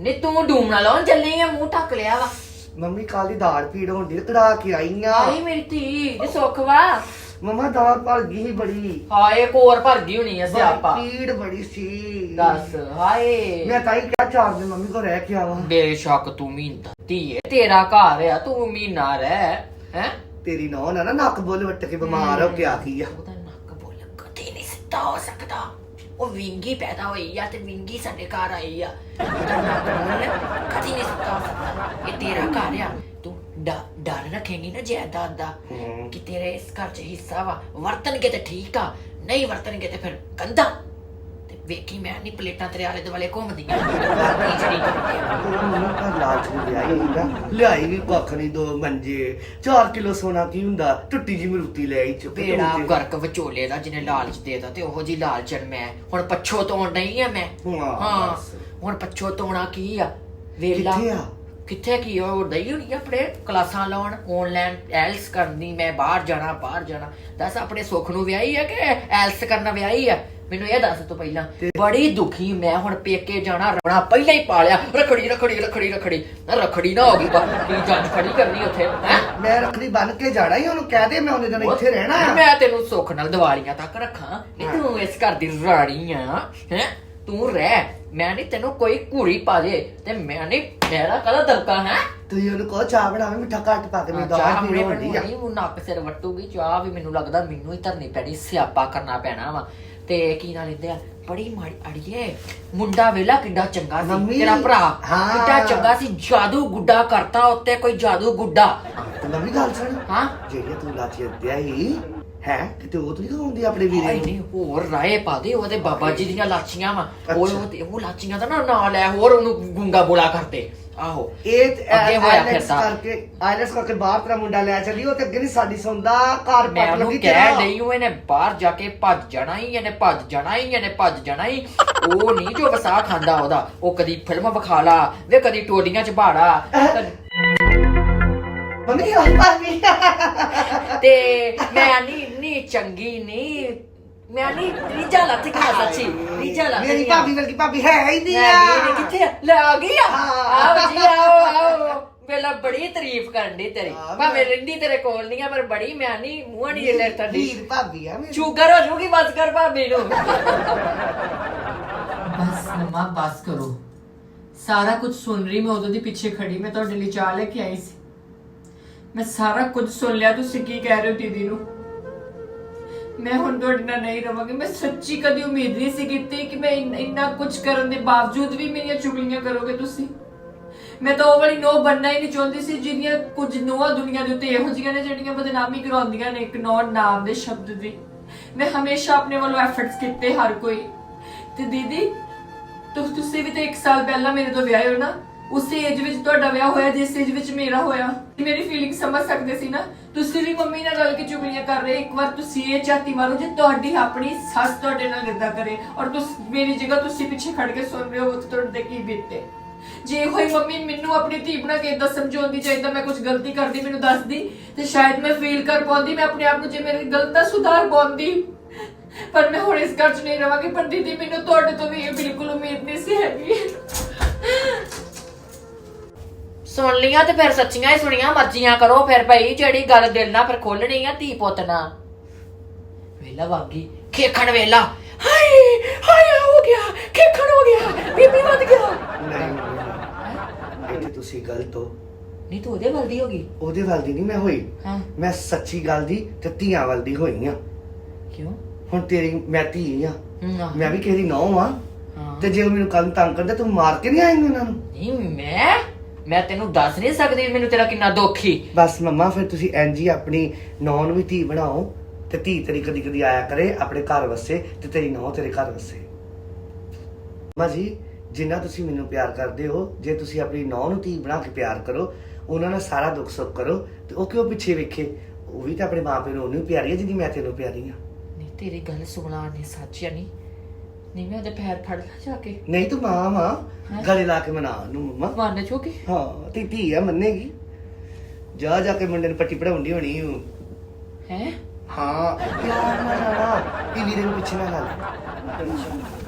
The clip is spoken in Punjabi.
ਨੀ ਤੂੰ ਡੂਮਣਾ ਲਾਉਣ ਚੱਲੀ ਆ ਮੂੰਹ ਢੱਕ ਲਿਆ ਵਾ। ਮੰਮੀ ਕੱਲ ਦੀ ਦਾੜ ਪੀੜ ਹੁੰਦੀ ਤੇ ਕਢਾ ਕੇ ਆਈ ਆ। ਆਈ ਮੇਰੀ ਧੀ ਇਹ ਸੁੱਖ ਵਾ। ਮਮਾ ਦਾੜ ਭਰ ਗਈ ਸੀ ਬੜੀ। ਹਾਏ ਕੋਰ ਭਰ ਗਈ ਹੋਣੀ ਆ ਸਿਆਪਾ। ਪੀੜ ਬੜੀ ਸੀ। ਦੱਸ ਹਾਏ। ਮੈਂ ਤਾਂ ਹੀ ਕਿਹਾ ਚਾਰ ਦਿਨ ਮੰਮੀ ਕੋ ਰਹਿ ਕੇ ਆਵਾਂ। ਬੇਸ਼ੱਕ ਤੂੰ ਮੀਂਦਾ ਧੀਏ ਤੇਰਾ ਘਰ ਆ ਤੂੰ ਮੀਨਾ ਰਹਿ ਹੈ? ਤੇਰੀ ਨੌਂ ਨਾ ਨਾ ਨੱਕ ਬੁੱਲ ਵੱਟ ਕੇ ਬਿਮਾਰ ਹੋ ਕੇ ਆ ਗਈ ਆ। ਉਹਦਾ ਨੱਕ ਬੋਲ ਕਦੇ ਨਹੀਂ ਸਿੱਧਾ ਹੋ ਸਕਦਾ। ਉਹ ਵਿੰਗੀ ਪੈਦਾ ਹੋਈ ਆ ਤੇ ਵਿੰਗੀ ਸਾਡੇ ਘਰ ਆਈ ਆ। ਕਦੀ ਨਹੀਂ ਹੋ ਸਕਦਾ ਇਹ ਤੇਰਾ ਘਰ ਆ। ਤੂੰ ਡ- ਡਰ ਰੱਖੇਂਗੀ ਨਾ ਜਾਇਦਾਦ ਦਾ। ਕਿ ਤੇਰੇ ਇਸ ਘਰ 'ਚ ਹਿੱਸਾ ਵਾ। ਵਰਤਣਗੇ ਤੇ ਠੀਕ ਆ। ਨਹੀਂ ਵਰਤਣਗੇ ਤੇ ਫਿਰ ਗੰਦਾ। ਵੇਖੀ ਮੈਂ ਨਹੀਂ ਪਲੇਟਾਂ ਤੇਰੇ ਆਲੇ ਦੁਆਲੇ ਘੁੰਮਦੀਆਂ ਬਾਕੀ ਜਿਹੜੀ ਕਰਦੀ ਆ। ਉਹ ਮੈਨੂੰ ਘਰ ਲਾਲਚ ਨੂੰ। ਲਿਆਈ ਵੀ ਕੱਖ ਨਹੀਂ ਦੋ ਮੰਜੇ। 4 ਕਿਲੋ ਸੋਨਾ ਕੀ ਹੁੰਦਾ? ਟੁੱਟੀ ਜੀ ਮਰੂਤੀ ਲੈ ਆਈ ਚੁੱਪ ਬੇੜਾ ਗਰਕ ਵਿਚੋਲੇ ਦਾ ਜਿਹਨੇ ਲਾਲਚ ਦੇਦਾ ਤੇ ਉਹੋ ਜੀ ਲਾਲਚਣ ਮੈਂ। ਹੁਣ ਪੱਛੋ ਤੋੜ ਨਹੀਂ ਆ ਮੈਂ। ਹਾਂ, ਹਾਂ ਬਸ। ਹੁਣ ਪੱਛੋ ਤੋਣਾ ਕੀ ਆ? ਵੇਲਾ। ਕਿੱਥੇ ਆ? ਕਿੱਥੇ ਕੀ ਆ? ਉਹ ਦਈ ਹੋਣੀ ਆ ਆਪਣੇ ਕਲਾਸਾਂ ਲਾਉਣ ਆਨਲਾਈਨ ਐਲਸ ਕਰਨੀ ਮੈਂ ਬਾਹਰ ਜਾਣਾ ਬਾਹਰ ਜਾਣਾ। ਦੱਸ ਆਪਣੇ ਸੁੱਖ ਨੂੰ ਵਿਆਹੀ ਆ ਕਿ ਐਲਸ ਕਰਨ ਵਿਆਹੀ ਆ? ਮੈਨੂੰ ਇਹ ਦੱਸ ਤੂੰ ਪਹਿਲਾਂ। ਬੜੀ ਦੁਖੀ ਮੈਂ ਹੁਣ ਪੇਕੇ ਜਾਣਾ ਰਣਾ ਪਹਿਲਾਂ ਹੀ ਪਾਲਿਆ ਰਖੜੀ ਰਖੜੀ ਰਖੜੀ ਰਖੜੀ। ਰਖੜੀ ਨਾ ਹੋ ਗਈ ਬਾ ਕੀ ਜੱਜ ਖੜੀ ਕਰਨੀ ਉੱਥੇ ਹੈ? ਮੈਂ ਰੱਖੜੀ ਬੰਨ ਕੇ ਜਾਣਾ ਹੀ ਉਹਨੂੰ ਕਹਿ ਦੇ ਮੈਂ ਉਹਨੇ ਦਿਨ ਇੱਥੇ ਰਹਿਣਾ ਆ। ਮੈਂ ਤੈਨੂੰ ਸੁੱਖ ਨਾਲ ਦੀਵਾਲੀਆਂ ਤੱਕ ਰੱਖਾਂ। ਨਹੀਂ ਤੂੰ ਇਸ ਘਰ ਦੀ ਰਾਣੀ ਆ ਹੈ? ਤੂੰ ਰਹਿ। ਮੈਂ ਨਹੀਂ ਤੈਨੂੰ ਕੋਈ ਘੂੜੀ ਪਾ ਦੇ ਤੇ ਮੈਂ ਨਹੀਂ ਮੇਰਾ ਕਦਾ ਦਰਕਾ ਹੈ? ਤੁਸੀਂ ਉਹਨੂੰ ਕਹੋ ਚਾਹ ਬਣਾਵੇ ਮਿੱਠਾ ਘੱਟ ਪਾ ਕੇ ਮੈਂ ਚਾਹ ਦਾਲ ਹੁਣੇ ਪੀਣ ਆ। ਬਣਾਉਣੀ ਉਹ ਨੱਕ ਸਿਰ ਵੱਟੂਗੀ। ਚਾਹ ਵੀ ਮੈਨੂੰ ਲੱਗਦਾ ਮੈਨੂੰ ਹੀ ਧਰਨੀ ਪੈਣੀ ਸਿਆਪਾ ਕਰਨਾ ਪੈਣਾ ਵਾ। ਤੇ ਕੀ ਨਾਲ ਲੈਂਦੇ ਆ? ਬੜੀ ਮਾੜੀ ਅੜੀਏ ਮੁੰਡਾ ਵੇਲਾ ਕਿੱਡਾ ਚੰਗਾ ਸੀ। ਮੰਮੀ, ਤੇਰਾ ਭਰਾ ਹਾਂ। ਕਿੱਡਾ ਚੰਗਾ ਸੀ। ਜਾਦੂ ਗੁੱਡਾ ਕਰਤਾ ਉੱਤੇ ਕੋਈ ਜਾਦੂ ਗੁੱਡਾ। ਤੇ ਨਵੀਂ ਗੱਲ ਸੁਣ। ਹਾਂ। ਜਿਹੜੀ ਤੂੰ ਲਾਚੀ ਅੱਦਿਆ ਹੀ ਹੈ? ਕਿਤੇ ਉਹ ਤਾਂ ਨਹੀਂ ਖਾਉਂਦੀ ਆਪਣੇ ਵੀਰੇ ਨੂੰ? ਨਹੀਂ ਹੋਰ ਰਾਏ ਪਾ ਦੇ ਉਹਦੇ ਬਾਬਾ ਜੀ ਦੀਆਂ ਲਾਚੀਆਂ ਵਾ। ਉਹ। ਉਹ ਉਹ ਲਾਚੀਆਂ ਦਾ ਨਾ ਨਾਂ ਲੈ ਹੋਰ ਉਹਨੂੰ ਗੁੰਗਾ ਬੋਲਾ ਕਰਦੇ। ਆਹੋ ਇਹ ਅੱਗੇ ਹੋਇਆ ਫਿਰਦਾ। ਕਰਕੇ ਆਈਲੈਟਸ ਕਰਕੇ ਬਾਹਰ ਤੇਰਾ ਮੁੰਡਾ ਲੈ ਚੱਲੀ ਉਹ ਤੇ ਅੱਗੇ ਨਹੀਂ ਸਾਡੀ ਸੁਣਦਾ ਘਰ ਮੈਂ ਪੱਟ ਉਹਨੂੰ ਲੱਗੀ ਕਹਿ ਲਈ ਉਹ ਇਹਨੇ ਬਾਹਰ ਜਾ ਕੇ ਭੱਜ ਜਾਣਾ ਹੀ ਇਹਨੇ ਭੱਜ ਜਾਣਾ ਹੀ ਇਹਨੇ ਭੱਜ ਜਾਣਾ ਹੀ। ਉਹ ਨਹੀਂ ਜੋ ਵਸਾ ਖਾਂਦਾ ਉਹਦਾ ਉਹ ਕਦੀ ਫਿਲਮ ਵਿਖਾ ਲਾ ਵੇ ਕਦੀ ਟੋਡੀਆਂ ਚ ਬਾੜਾ ਮੰਮੀ ਆ ਪਾਣੀ ਤੇ ਮੈਂ ਨਹੀਂ ਨਹੀਂ ਚੰਗੀ ਨਹੀਂ ਮੈਂ ਨਹੀਂ ਰੀਜਾ ਲੱਥ ਗਿਆ ਸੱਚੀ ਰੀਜਾ ਲੱਥ ਮੇਰੀ ਗਿਆ ਭਾਬੀ ਵਰਗੀ ਭਾਬੀ ਹੈ ਹੀ ਨਹੀਂ ਨੇ ਆ। ਕਿੱਥੇ ਆ? ਲੈ ਆ ਗਈ ਆ। ਆਓ ਜੀ ਆਓ ਆਓ। ਵੇਲਾ ਬੜੀ ਤਾਰੀਫ ਕਰਨ ਦੀ ਤੇਰੀ। ਹਾਂ, ਭਾਵੇਂ ਰਹਿੰਦੀ ਤੇਰੇ ਕੋਲ ਨਹੀਂ ਆ ਪਰ ਬੜੀ ਮੈਂ ਨਹੀਂ ਮੂੰਹ ਨਹੀਂ ਲੈ ਵੀਰ ਭਾਬੀ ਆ ਮੇਰੀ। ਸ਼ੂਗਰ ਹੋ ਜੂਗੀ ਬਸ ਕਰ ਭਾਬੀ ਨੂੰ। ਬਸ ਮਮਾ ਬਸ ਕਰੋ। ਸਾਰਾ ਕੁਝ ਸੁਣ ਰਹੀ ਮੈਂ ਉਦੋਂ ਦੀ ਪਿੱਛੇ ਖੜੀ ਮੈਂ ਤੁਹਾਡੇ ਲਈ ਚਾਹ ਲੈ ਕੇ ਆਈ ਸੀ। ਮੈਂ ਸਾਰਾ ਕੁਝ ਸੁਣ ਲਿਆ, ਤੁਸੀਂ ਕੀ ਕਹਿ ਰਹੇ ਹੋ ਦੀਦੀ ਨੂੰ? ਮੈਂ ਹੁਣ ਤੁਹਾਡੇ ਨਾਲ ਨਹੀਂ ਰਵਾਂਗੀ। ਮੈਂ ਸੱਚੀ ਕਦੀ ਉਮੀਦ ਨਹੀਂ ਸੀ ਕੀਤੀ ਕਿ ਮੈਂ ਇੰਨ- ਇੰਨਾ ਕੁਝ ਕਰਨ ਦੇ ਬਾਵਜੂਦ ਵੀ ਮੇਰੀਆਂ ਚੁਗਲੀਆਂ ਕਰੋਗੇ ਤੁਸੀਂ। ਮੈਂ ਤਾਂ ਉਹ ਵਾਲੀ ਨੋ ਬੰਨਾ ਹੀ ਨਹੀਂ ਚਾਹੁੰਦੀ ਸੀ ਜਿਹੜੀਆਂ ਕੁਝ ਨੋਆਂ ਦੁਨੀਆ ਦੇ ਉੱਤੇ ਇਹੋ ਜਿਹੀਆਂ ਨੇ ਜਿਹੜੀਆਂ ਬਦਨਾਮੀ ਕਰਾਉਂਦੀਆਂ ਨੇ ਇੱਕ ਨੌ ਨਾਮ ਦੇ ਸ਼ਬਦ ਦੀ। ਮੈਂ ਹਮੇਸ਼ਾ ਆਪਣੇ ਵੱਲੋਂ ਐਫਰਟਸ ਕੀਤੇ ਹਰ ਕੋਈ। ਤੇ ਦੀਦੀ, ਤੁ- ਤੁਸੀਂ ਵੀ ਤਾਂ 1 ਸਾਲ ਪਹਿਲਾਂ ਮੇਰੇ ਤੋਂ ਵਿਆਹੇ ਹੋ ਨਾ? ਉਸੇ ਏਜ ਵਿੱਚ ਤੁਹਾਡਾ ਵਿਆਹ ਹੋਇਆ, ਜਿਸ ਏਜ ਵਿੱਚ ਮੇਰਾ ਹੋਇਆ ਮੇਰੀ ਫੀਲਿੰਗ ਸਮਝ ਸਕਦੇ ਸੀ ਨਾ? ਤੁਸੀਂ ਵੀ ਮੰਮੀ ਨਾਲ ਰਲ ਕੇ ਚੁਗਲੀਆਂ ਕਰ ਰਹੇ, ਇੱਕ ਵਾਰ ਤੁਸੀਂ ਇਹ ਚਾਤੀ ਮਾਰੋ ਜੇ ਤੁਹਾਡੀ ਆਪਣੀ ਸੱਸ ਤੁਹਾਡੇ ਨਾਲ ਇਦਾਂ ਕਰੇ ਔਰ ਤੁਸੀਂ, ਮੇਰੀ ਜਗ੍ਹਾ ਤੁਸੀਂ ਪਿੱਛੇ ਖੜ ਕੇ ਸੁਣ ਰਹੇ ਹੋ ਉਹ ਤੁਹਾਡੇ ਤੇ ਕੀ ਬੀਤੇ। ਜੇ ਹੋਈ ਮੰਮੀ ਮੈਨੂੰ ਆਪਣੀ ਧੀ ਬਣਾ ਕੇ ਇਦਾਂ ਸਮਝਾਉਂਦੀ ਚਾਹੀਦਾ ਮੈਂ ਕੁਝ ਗਲਤੀ ਕਰਦੀ, ਮੈਨੂੰ ਦੱਸਦੀ, ਤੇ ਸ਼ਾਇਦ ਮੈਂ ਫੀਲ ਕਰ ਪਾਉਂਦੀ, ਮੈਂ ਆਪਣੇ ਆਪ ਨੂੰ ਜੇ ਮੇਰੀ ਗਲਤੀ ਸੁਧਾਰ ਪਾਉਂਦੀ, ਪਰ ਮੈਂ ਹੁਣ ਇਸ ਘਰ 'ਚ ਨਹੀਂ ਰਵਾਂਗੀ, ਪਰ ਦੀਦੀ ਮੈਨੂੰ ਤੁਹਾਡੇ ਤੋਂ ਵੀ ਇਹ ਬਿਲਕੁਲ ਉਮੀਦ ਨਹੀਂ ਸੀ ਹੈਗੀ। ਸੁਣ ਲੀਆਂ ਤੇ ਫਿਰ ਸੱਚੀਆਂ ਹੀ ਸੁਣੀਆਂ ਮਰਜ਼ੀਆਂ ਕਰੋ ਫਿਰ ਭਾਈ ਜਿਹੜੀ ਗੱਲ ਦਿਲ ਨਾਲ ਫਿਰ ਖੋਲਣੀ ਆ ਧੀ ਪੁੱਤ ਨਾਲ। ਵੇਲਾ ਵਾਗੀ ਖੇਖਣ ਵੇਲਾ। ਹਾਏ ਹਾਏ ਹੋ ਗਿਆ ਖੇਖਣ ਹੋ ਗਿਆ ਬੀਬੀ ਵੱਧ ਗਿਆ। ਨਹੀਂ ਇੱਥੇ ਤੁਸੀਂ ਗਲਤ ਹੋ। ਨਹੀਂ ਤੂੰ ਉਹਦੇ ਵੱਲ ਦੀ ਹੋ ਗਈ। ਉਹਦੇ ਵੱਲ ਦੀ ਨਹੀਂ ਮੈਂ ਹੋਈ। ਹਾਂ। ਮੈਂ ਸੱਚੀ ਗੱਲ ਦੀ ਤੇ ਧੀਆਂ ਵੱਲ ਦੀ ਹੋਈ ਆ। ਕਿਉਂ? ਹੁਣ ਤੇਰੀ ਮੈਂ ਧੀ ਆ। ਮੈਂ ਵੀ ਕਿਸੇ ਦੀ ਨੌਂ ਆ। ਤੇ ਜੇ ਉਹ ਮੈਨੂੰ ਕੱਲ ਤੰਗ ਕਰਦੇ ਤੂੰ ਮਾਰ ਕੇ ਨਹੀਂ ਆਏਂਗੇ ਉਹਨਾਂ ਨੂੰ? ਨਹੀਂ ਮੈਂ ਮੈਂ ਤੈਨੂੰ ਦੱਸ ਨਹੀਂ ਸਕਦੀ ਮੈਨੂੰ ਤੇਰਾ ਕਿੰਨਾ ਦੁੱਖ ਹੀ। ਬਸ ਮੰਮਾ ਫਿਰ ਤੁਸੀਂ ਐਂਜੀ ਆਪਣੀ ਨੌਂ ਨੂੰ ਵੀ ਧੀ ਬਣਾਓ ਤੇ ਧੀ ਤੇਰੀ ਕਦੀ ਕਦੀ ਆਇਆ ਕਰੇ ਆਪਣੇ ਘਰ ਵਸੇ ਤੇ ਤੇਰੀ ਨੌਂ ਤੇਰੇ ਘਰ ਵਸੇ। ਮਾਂ ਜੀ ਜਿੰਨਾ ਤੁਸੀਂ ਮੈਨੂੰ ਪਿਆਰ ਕਰਦੇ ਹੋ ਜੇ ਤੁਸੀਂ ਆਪਣੀ ਨੌਂ ਨੂੰ ਧੀ ਬਣਾ ਕੇ ਪਿਆਰ ਕਰੋ ਉਹਨਾਂ ਨਾਲ ਸਾਰਾ ਦੁੱਖ ਸੁੱਖ ਕਰੋ ਤੇ ਉਹ ਕਿਉਂ ਪਿੱਛੇ ਵੇਖੇ? ਉਹ ਵੀ ਤਾਂ ਆਪਣੇ ਮਾਪੇ ਨੂੰ ਉਹਨੂੰ ਪਿਆਰੀ ਹੈ ਜਿੰਨੀ ਮੈਂ ਤੈਨੂੰ ਪਿਆਰੀ ਆ ਨਹੀਂ ਤੇਰੀ ਗੱਲ ਸੁਣਾ ਨਹੀਂ ਸੱਚ ਆ ਨਹੀਂ ਨਹੀਂ ਮੈਂ ਉਹਦੇ ਪੈਰ ਫੜ ਲਾ ਜਾ ਕੇ। ਨਹੀਂ ਤੂੰ ਮਾਂ? ਮਾਂ ਗਲੇ ਲਾ ਕੇ ਮਨਾ ਉਹਨੂੰ ਮੰਮਾ। ਮੰਨ ਚੁੱਕੀ ਹਾਂ ਤੇ ਧੀ ਆ ਮੰਨੇਗੀ। ਜਾ ਜਾ ਕੇ ਮੁੰਡੇ ਨੂੰ ਪੱਟੀ ਪੜਾਉਂਦੀ ਹੋਣੀ ਹੈ? ਹਾਂ ਇਹ ਵੀਰੇ ਨੂੰ ਪਿੱਛੇ ਨਾ ਲਾ ਲੈ।